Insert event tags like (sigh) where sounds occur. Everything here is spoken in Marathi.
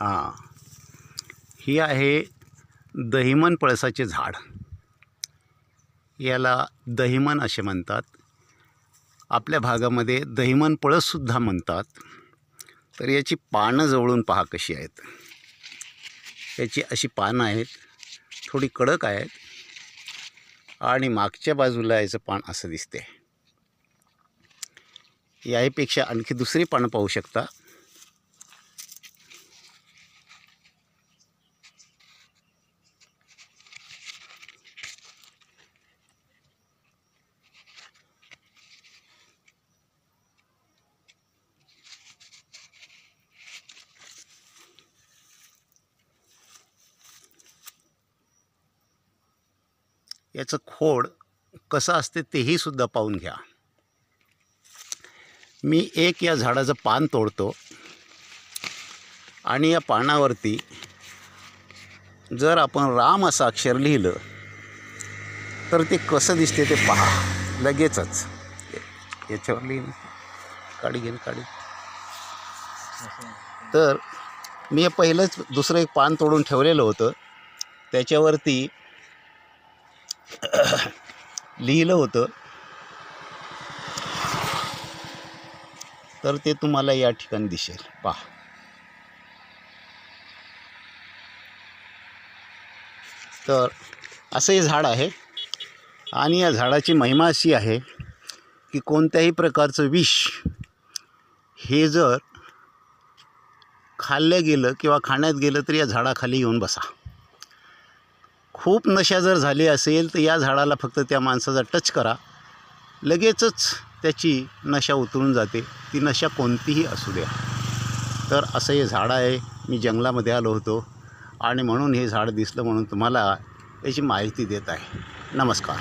हां. ही आहे दहिमन पळसाचे झाड. याला दहिमन असे म्हणतात. आपल्या भागामध्ये दहिमन पळससुद्धा म्हणतात. तर याची पानं जवळून पहा कशी आहेत. याची अशी पानं आहेत. थोडी कडक आहेत. आणि मागच्या बाजूला याचं पान असं दिसते याहीपेक्षा आणखी दुसरी पानं पाहू शकता. याचं खोड कसं असते तेही सुद्धा पाहून घ्या. मी एक या झाडाचं पान तोडतो. आणि या पानावरती जर आपण राम असं अक्षर लिहिलं तर ते कसं दिसते ते पहा. लगेचच. याच्यावर लिहिलं. काढी घेईन काढी. तर मी पहिलंच दुसरं एक पान तोडून ठेवलेलं होतं. त्याच्यावरती (coughs) लिहिलं होतं. तर ते तुम्हाला या ठिकाणी दिसेल. पहा. तर असं हे झाड आहे. आणि या झाडाची महिमा अशी आहे की कोणत्याही प्रकारचं विष हे जर खाल्लं गेलं किंवा खाण्यात गेलं तर या झाडाखाली येऊन बसा. खूप नशा जर झाली असेल तर या झाडाला फक्त त्या माणसाचा टच करा. लगेचच त्याची नशा उतरून जाते. ती नशा कोणतीही असू द्या. तर असं हे झाड आहे. मी जंगलामध्ये आलो होतो आणि म्हणून हे झाड दिसलं म्हणून तुम्हाला याची माहिती देत आहे. नमस्कार.